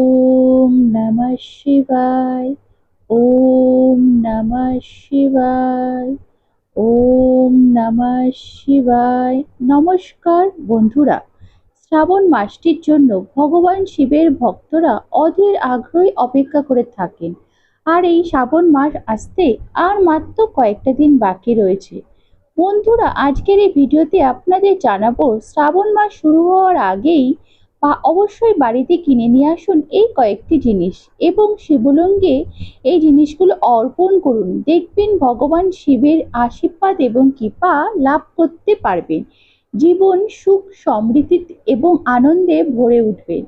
ওম নমঃ শিবায়, ওম নমঃ শিবায়, ওম নমঃ শিবায়। নমস্কার বন্ধুরা, শ্রাবণ মাসটির জন্য ভগবান শিবের ভক্তরা অধীর আগ্রহে অপেক্ষা করে থাকেন। আর এই শ্রাবণ মাস আসতে আর মাত্র কয়েকটা দিন বাকি রয়েছে। বন্ধুরা, আজকের এই ভিডিওতে আপনাদের জানাব, শ্রাবণ মাস শুরু হওয়ার আগেই বা অবশ্যই বাড়িতে কিনে নিয়ে আসুন এই কয়েকটি জিনিস এবং শিবলিঙ্গে এই জিনিসগুলো অর্পণ করুন। দেখবেন ভগবান শিবের আশীর্বাদ এবং কৃপা লাভ করতে পারবেন। জীবন সুখ, সমৃদ্ধি এবং আনন্দে ভরে উঠবেন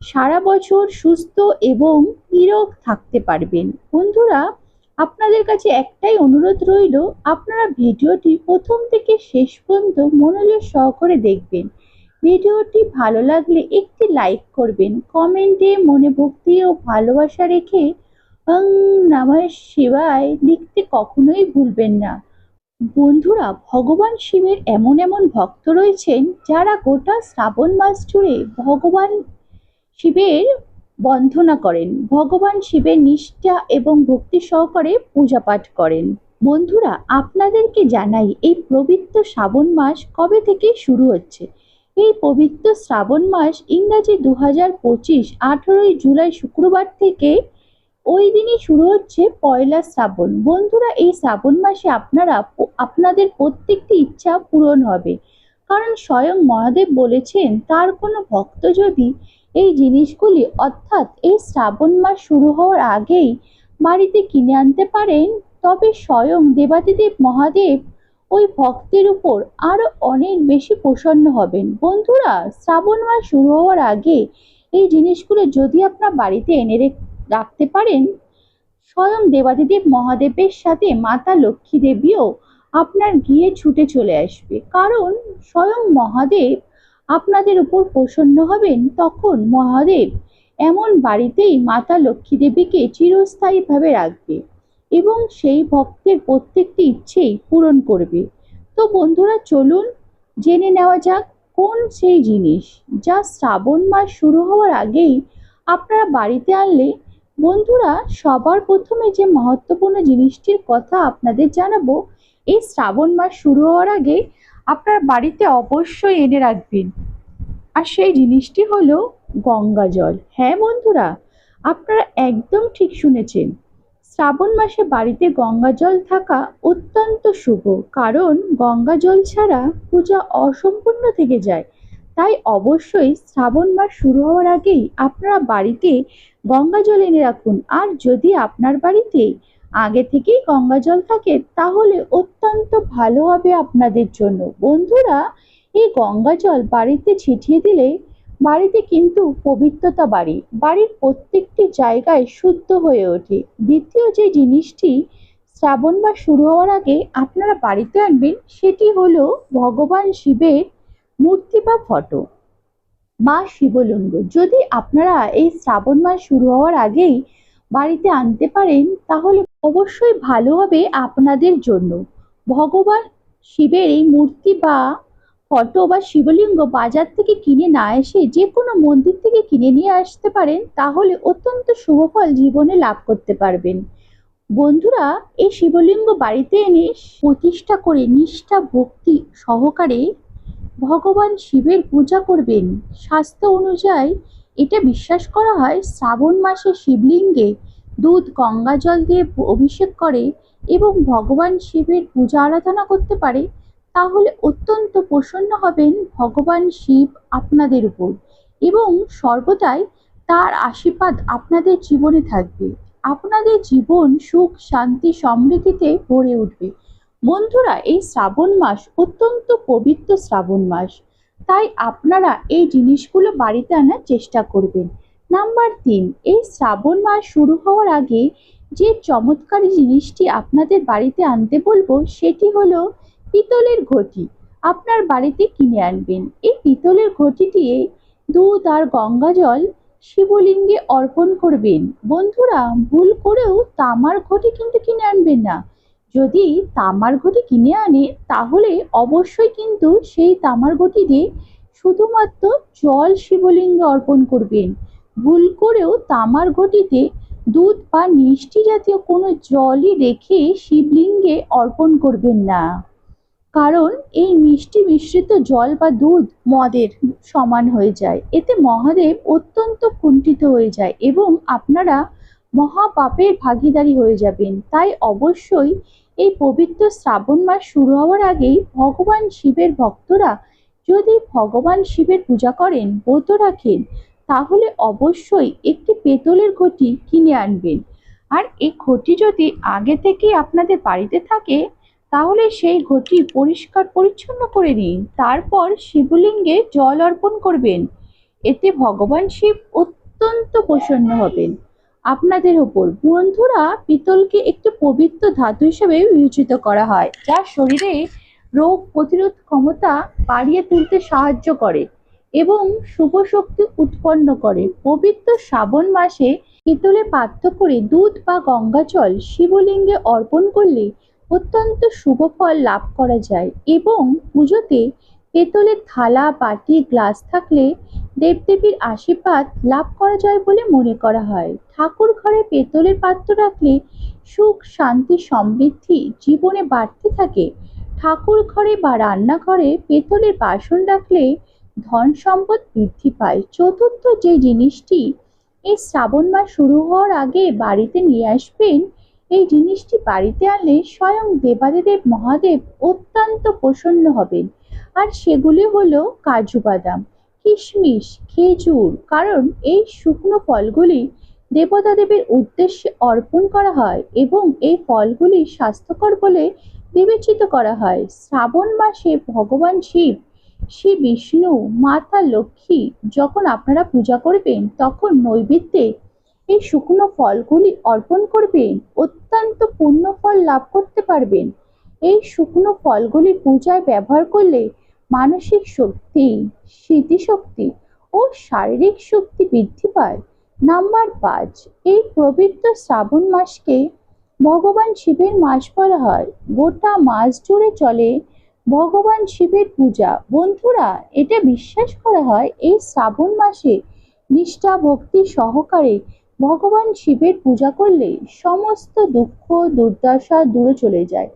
সারা বছর সুস্থ এবং নিরোগ থাকতে পারবেন। বন্ধুরা, আপনাদের কাছে একটাই অনুরোধ রইল, আপনারা ভিডিওটি প্রথম থেকে শেষ পর্যন্ত মনোযোগ সহকারে দেখবেন। ভিডিওটি ভালো লাগলে একটি লাইক করবেন, কমেন্টে মনে ভক্তি ও ভালোবাসা রেখে অং নমঃ শিবায় লিখতে কখনোই ভুলবেন না। বন্ধুরা, ভগবান শিবের এমন এমন ভক্ত রয়েছেন যারা গোটা শ্রাবণ মাস জুড়ে ভগবান শিবের বন্ধনা করেন, ভগবান শিবের নিষ্ঠা এবং ভক্তি সহকারে পূজা পাঠ করেন। বন্ধুরা, আপনাদেরকে জানাই এই পবিত্র শ্রাবণ মাস কবে থেকে শুরু হচ্ছে? এই পবিত্র শ্রাবণ মাস ইংরাজি দু হাজার পঁচিশ আঠেরোই জুলাই শুক্রবার থেকে ওই দিনই শুরু হচ্ছে পয়লা শ্রাবণ। বন্ধুরা, এই শ্রাবণ মাসে আপনারা আপনাদের প্রত্যেকটি ইচ্ছা পূরণ হবে। কারণ স্বয়ং মহাদেব বলেছেন, তার কোনো ভক্ত যদি এই জিনিসগুলি, অর্থাৎ এই শ্রাবণ মাস শুরু হওয়ার আগেই বাড়িতে কিনে আনতে পারেন, তবে স্বয়ং দেবাদিদেব মহাদেব ওই ভক্তের উপর আরও অনেক বেশি প্রসন্ন হবেন। বন্ধুরা, শ্রাবণ মাস শুরু হওয়ার আগে এই জিনিসগুলো যদি আপনার বাড়িতে এনে রাখতে পারেন, স্বয়ং দেবাদিদেব মহাদেবের সাথে মাতা লক্ষ্মী দেবীও আপনার গিয়ে ছুটে চলে আসবে। কারণ স্বয়ং মহাদেব আপনাদের উপর প্রসন্ন হবেন, তখন মহাদেব এমন বাড়িতেই মাতা লক্ষ্মী দেবীকে চিরস্থায়ীভাবে রাখবে। এবং সেই ভক্তের প্রত্যেকটি ইচ্ছেই পূরণ করবে। তো বন্ধুরা, চলুন জেনে নেওয়া যাক কোন সেই জিনিস যা শ্রাবণ মাস শুরু হওয়ার আগেই আপনারা বাড়িতে আনলে বন্ধুরা সবার প্রথমে যে মহত্বপূর্ণ জিনিসটির কথা আপনাদের জানাব, এই শ্রাবণ মাস শুরু হওয়ার আগে আপনার বাড়িতে অবশ্যই এনে রাখবেন। আর সেই জিনিসটি হলো গঙ্গা জল। হ্যাঁ বন্ধুরা, আপনারা একদম ঠিক শুনেছেন। শ্রাবণ মাসে বাড়িতে গঙ্গা জল থাকা অত্যন্ত শুভ। কারণ গঙ্গা জল ছাড়া পূজা অসম্পূর্ণ থেকে যায়। তাই অবশ্যই শ্রাবণ মাস শুরু হওয়ার আগেই আপনারা বাড়িতে গঙ্গা জল এনে রাখুন। আর যদি আপনার বাড়িতে আগে থেকেই গঙ্গা জল থাকে, তাহলে অত্যন্ত ভালো হবে আপনাদের জন্য। বন্ধুরা, এই গঙ্গা জল বাড়িতে ছিটিয়ে দিলে বাড়িতে কিন্তু পবিত্রতা বাড়ে। বাড়ির প্রত্যেকটি জায়গায় শুদ্ধ হয়ে ওঠে। দ্বিতীয় যে জিনিসটি শ্রাবণ মাস শুরু হওয়ার আগে আপনারা বাড়িতে আনবেন, সেটি হলো ভগবান শিবের মূর্তি বা ফটো। মা শিবলিঙ্গ। যদি আপনারা এই শ্রাবণ মাস শুরু হওয়ার আগেই বাড়িতে আনতে পারেন, তাহলে অবশ্যই ভালো হবে আপনাদের জন্য। ভগবান শিবের এই মূর্তি বা ফটো বা শিবলিঙ্গ বাজার থেকে কিনে না এসে যে কোনো মন্দির থেকে কিনে নিয়ে আসতে পারেন, তাহলে অত্যন্ত শুভ ফল জীবনে লাভ করতে পারবেন। বন্ধুরা, এই শিবলিঙ্গ বাড়িতে এনে প্রতিষ্ঠা করে নিষ্ঠা, ভক্তি সহকারে ভগবান শিবের পূজা করবেন। স্বাস্থ্য অনুযায়ী এটা বিশ্বাস করা হয়, শ্রাবণ মাসে শিবলিঙ্গে দুধ, গঙ্গা জল দিয়ে অভিষেক করে এবং ভগবান শিবের পূজা আরাধনা করতে পারে। তাহলে অত্যন্ত প্রসন্ন হবেন ভগবান শিব আপনাদের উপর এবং সর্বদাই তার আশীর্বাদ আপনাদের জীবনে থাকবে। আপনাদের জীবন সুখ, শান্তি, সমৃদ্ধিতে ভরে উঠবে। বন্ধুরা, এই শ্রাবণ মাস অত্যন্ত পবিত্র শ্রাবণ মাস। তাই আপনারা এই জিনিসগুলো বাড়িতে আনার চেষ্টা করবেন। নাম্বার তিন, এই শ্রাবণ মাস শুরু হওয়ার আগে যে চমৎকার জিনিসটি আপনাদের বাড়িতে আনতে বলব, সেটি হলো পিতলের ঘটি। আপনার বাড়িতে কিনে আনবেন। এই পিতলের ঘটি দিয়ে দুধ আর গঙ্গা জল শিবলিঙ্গে অর্পণ করবেন। বন্ধুরা, ভুল করেও তামার ঘটি কিন্তু কিনে আনবেন না। যদি তামার ঘটি কিনে আনে, তাহলে অবশ্যই কিন্তু সেই তামার ঘটি দিয়ে শুধুমাত্র জল শিবলিঙ্গে অর্পণ করবেন। ভুল করেও তামার ঘটিতে দুধ বা মিষ্টি জাতীয় কোনো জলই রেখে শিবলিঙ্গে অর্পণ করবেন না। কারণ এই মিষ্টি মিশ্রিত জল বা দুধ মদের সমান হয়ে যায়। এতে মহাদেব অত্যন্ত কুণ্ঠিত হয়ে যায় এবং আপনারা মহাপাপের ভাগীদারি হয়ে যাবেন। তাই অবশ্যই এই পবিত্র শ্রাবণ মাস শুরু হওয়ার আগেই ভগবান শিবের ভক্তরা যদি ভগবান শিবের পূজা করেন, ব্রত রাখেন, তাহলে অবশ্যই একটি পেতলের ঘটি কিনে আনবেন। আর এই ঘটি যদি আগে থেকেই আপনাদের বাড়িতে থাকে তাহলে সেই ঘটি পরিষ্কার পরিচ্ছন্ন করে নিন তারপর শিবলিঙ্গে জল অর্পণ করবেন। এতে ভগবান শিব অত্যন্ত প্রসন্ন হবেন। আপনাদের ওপর বন্ধুরা পিতলকে একটি পবিত্র ধাতু হিসেবে বিবেচিত করা হয়, যা শরীরে রোগ প্রতিরোধ ক্ষমতা বাড়িয়ে তুলতে সাহায্য করে এবং শুভ শক্তি উৎপন্ন করে। পবিত্র শ্রাবণ মাসে পিতলে পাত্র করে দুধ বা গঙ্গা জল শিবলিঙ্গে অর্পণ করলে অত্যন্ত শুভ ফল লাভ করা যায় এবং পুজোতে পেতলের থালা, বাটি, গ্লাস থাকলে দেবদেবীর আশীর্বাদ লাভ করা যায় বলে মনে করা হয়। ঠাকুর ঘরে পেতলের পাত্র রাখলে সুখ, শান্তি, সমৃদ্ধি জীবনে বাড়তে থাকে। ঠাকুর ঘরে বা রান্নাঘরে পেতলের বাসন রাখলে ধন সম্পদ বৃদ্ধি পায়। চতুর্থ যে জিনিসটি এই শ্রাবণ মাস শুরু হওয়ার আগে বাড়িতে নিয়ে আসবেন এই জিনিসটি বাড়িতে আনলে স্বয়ং দেবাদিদেব মহাদেব অত্যন্ত প্রসন্ন হবেন। আর সেগুলি হলো কাজু বাদাম, কিশমিশ, খেজুর, কারণ এই শুকনো ফলগুলি দেবতা দেবীর উদ্দেশ্যে অর্পণ করা হয় এবং এই ফলগুলি স্বাস্থ্যকর বলে বিবেচিত করা হয়। শ্রাবণ মাসে ভগবান শিব, শ্রী বিষ্ণু, মাতা লক্ষ্মী যখন আপনারা পূজা করবেন, তখন নৈবেদ্যে এই শুকনো ফলগুলি অর্পণ করবেন, অত্যন্ত পূর্ণ ফল লাভ করতে পারবেন। এই শুকনো ফলগুলি পূজায় ব্যবহার করলে মানসিক শক্তি, স্মৃতিশক্তি ও শারীরিক শক্তি বৃদ্ধি পায়। নাম্বার পাঁচ, এই পবিত্র শ্রাবণ মাসকে ভগবান শিবের মাস বলা হয়। গোটা মাস জুড়ে চলে ভগবান শিবের পূজা। বন্ধুরা, এটা বিশ্বাস করা হয়, এই শ্রাবণ মাসে নিষ্ঠা ভক্তি সহকারে ভগবান শিবের পূজা করলে সমস্ত দুঃখ, দুর্দশা দূরে চলে যায়।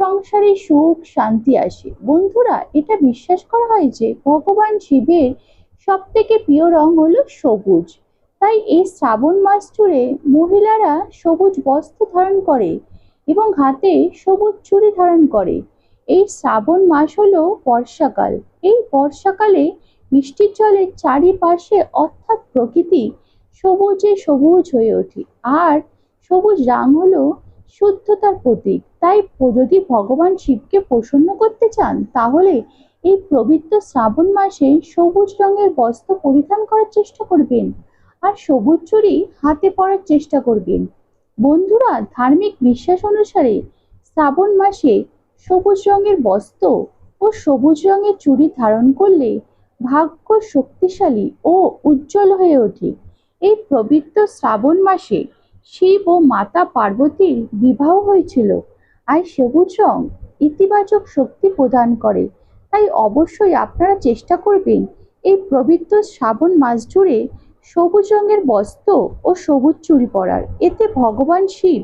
সংসারে সুখ, শান্তি আসে। বন্ধুরা, এটা বিশ্বাস করা হয় যে ভগবান শিবের সব থেকে প্রিয় রং হলো সবুজ। তাই এই শ্রাবণ মাস জুড়ে মহিলারা সবুজ বস্ত্র ধারণ করে এবং হাতে সবুজ চুড়ি ধারণ করে। এই শ্রাবণ মাস হলো বর্ষাকাল। এই বর্ষাকালে বৃষ্টির জলের চারিপাশে অর্থাৎ প্রকৃতি সবুজে সবুজ হয়ে ওঠে। আর সবুজ রং হলো শুদ্ধতার প্রতীক। তাই যদি ভগবান শিবকে প্রসন্ন করতে চান, তাহলে এই পবিত্র শ্রাবণ মাসে সবুজ রঙের বস্ত্র পরিধান করার চেষ্টা করবেন। আর সবুজ চুরি হাতে পরার চেষ্টা করবেন। বন্ধুরা, ধার্মিক বিশ্বাস অনুসারে শ্রাবণ মাসে সবুজ রঙের বস্ত্র ও সবুজ রঙের চুড়ি ধারণ করলে ভাগ্য শক্তিশালী ও উজ্জ্বল হয়ে ওঠে। এই পবিত্র শ্রাবণ মাসে শিব ও মাতা পার্বতীর বিবাহ হয়েছিল। আর সবুজ রং ইতিবাচক শক্তি প্রদান করে। তাই অবশ্যই আপনারা চেষ্টা করবেন এই পবিত্র শ্রাবণ মাস জুড়ে সবুজ রঙের বস্ত্র ও সবুজ চুড়ি পরার। এতে ভগবান শিব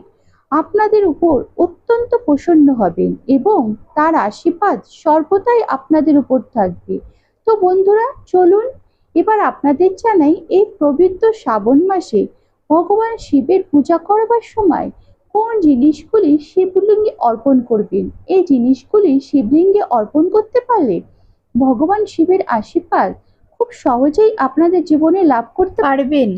আপনাদের উপর অত্যন্ত প্রসন্ন হবেন এবং তার আশীর্বাদ সর্বদাই আপনাদের উপর থাকবে। তো বন্ধুরা, চলুন এবার আপনাদের জানাই, এই পবিত্র শ্রাবণ মাসে ভগবান শিবের পূজা করবার সময় কোন জিনিসগুলি শিবলিঙ্গে অর্পণ করবেন? এই জিনিসগুলি শিবলিঙ্গে অর্পণ করতে পারলে ভগবান শিবের আশীর্বাদ খুব সহজেই আপনাদের জীবনে লাভ করতে পারবেন।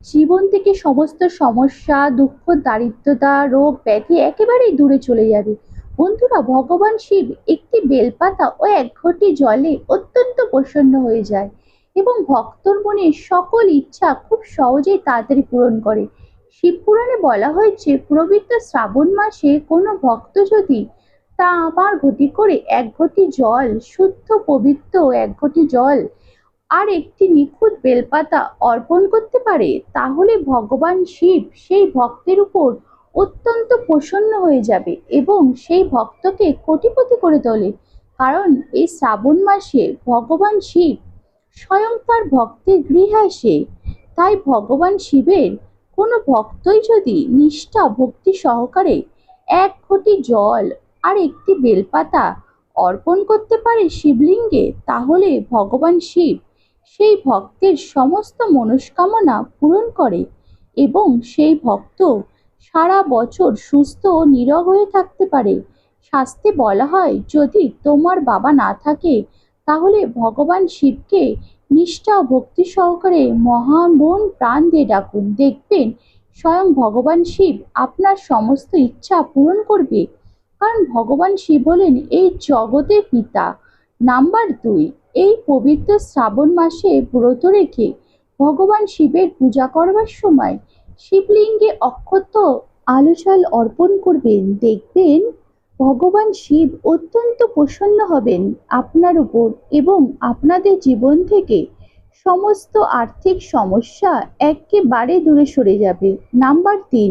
জীবন থেকে সমস্ত সমস্যা, দুঃখ, দারিদ্রতা, রোগ ব্যাধি একেবারেই দূরে চলে যাবে। বন্ধুরা, ভগবান শিব একটি বেলপাতা ও এক ঘটি জলে অত্যন্ত প্রসন্ন হয়ে যায়। এবং ভক্তর মনে সকল ইচ্ছা খুব সহজেই তাড়াতাড়ি পূরণ করে। শিবপুরাণে বলা হয়েছে পবিত্র শ্রাবণ মাসে কোনো ভক্ত যদি তা আমার ঘটি করে এক ঘটি জল, শুদ্ধ, পবিত্র এক ঘটি জল আর একটি নিখুঁত বেলপাতা অর্পণ করতে পারে, তাহলে ভগবান শিব সেই ভক্তের উপর অত্যন্ত প্রসন্ন হয়ে যাবে এবং সেই ভক্তকে কোটিপতি করে তোলে। কারণ এই শ্রাবণ মাসে ভগবান শিব স্বয়ং তার ভক্তের গৃহে আসে। তাই ভগবান শিবের কোনো ভক্তই যদি নিষ্ঠা ভক্তি সহকারে এক ঘটি জল আর একটি বেলপাতা অর্পণ করতে পারে শিবলিঙ্গে, তাহলে ভগবান শিব সেই ভক্তের সমস্ত মনস্কামনা পূরণ করে এবং সেই ভক্ত সারা বছর সুস্থ ও নীরব হয়ে থাকতে পারে। শাস্তে বলা হয়, যদি তোমার বাবা না থাকে তাহলে ভগবান শিবকে নিষ্ঠা ভক্তি সহকারে মহামন প্রাণ দিয়ে ডাকুন। দেখবেন স্বয়ং ভগবান শিব আপনার সমস্ত ইচ্ছা পূরণ করবে। কারণ ভগবান শিব হলেন এই জগতের পিতা। নাম্বার দুই, এই পবিত্র শ্রাবণ মাসে ব্রত রেখে ভগবান শিবের পূজা করবার সময় শিবলিঙ্গে অক্ষত আলো জল অর্পণ করবেন। দেখবেন ভগবান শিব অত্যন্ত প্রসন্ন হবেন আপনার উপর এবং আপনাদের জীবন থেকে সমস্ত আর্থিক সমস্যা একেবারে দূরে সরে যাবে। নাম্বার তিন,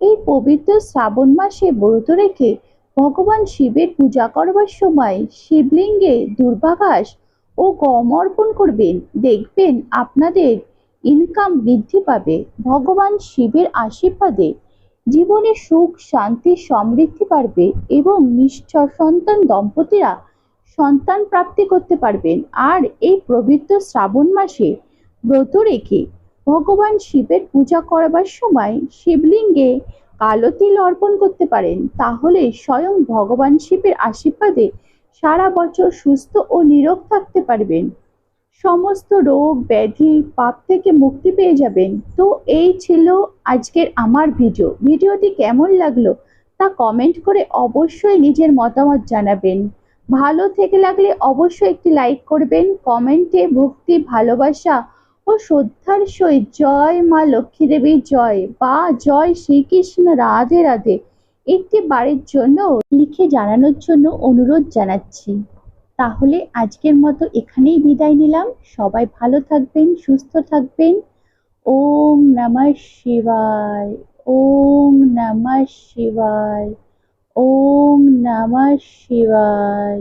এই পবিত্র শ্রাবণ মাসে ব্রত রেখে ভগবান শিবের পূজা করবার সময় শিবলিঙ্গে দুর্বাঘাস ও গম অর্পণ করবেন। দেখবেন আপনাদের ইনকাম বৃদ্ধি পাবে। ভগবান শিবের আশীর্বাদে জীবনে সুখ, শান্তি, সমৃদ্ধি বাড়বে এবং নিশ্চয় সন্তান দম্পতিরা সন্তান প্রাপ্তি করতে পারবেন। আর এই পবিত্র শ্রাবণ মাসে ব্রত রেখে ভগবান শিবের পূজা করবার সময় শিবলিঙ্গে কালো তিল অর্পণ করতে পারেন। তাহলে স্বয়ং ভগবান শিবের আশীর্বাদে সারা বছর সুস্থ ও নিরোগ থাকতে পারবেন। সমস্ত রোগ, ব্যাধি, পাপ থেকে মুক্তি পেয়ে যাবেন। তো এই ছিল আজকের আমার ভিডিও। ভিডিওটি কেমন লাগল তা কমেন্ট করে অবশ্যই নিজের মতামত জানাবেন। ভালো থেকে লাগলে অবশ্যই একটি লাইক করবেন। কমেন্টে ভক্তি, ভালোবাসা ও শ্রদ্ধার সহিত জয় মা লক্ষ্মী দেবীর জয় বা জয় শ্রীকৃষ্ণ রাধে রাধে একটি বাড়ির জন্য লিখে জানানোর জন্য অনুরোধ জানাচ্ছি। তাহলে আজকের মতো এখানেই বিদায় নিলাম। সবাই ভালো থাকবেন, সুস্থ থাকবেন। ওম নমঃ শিবায়, ওম নমঃ শিবায়, ওম নমঃ শিবায়।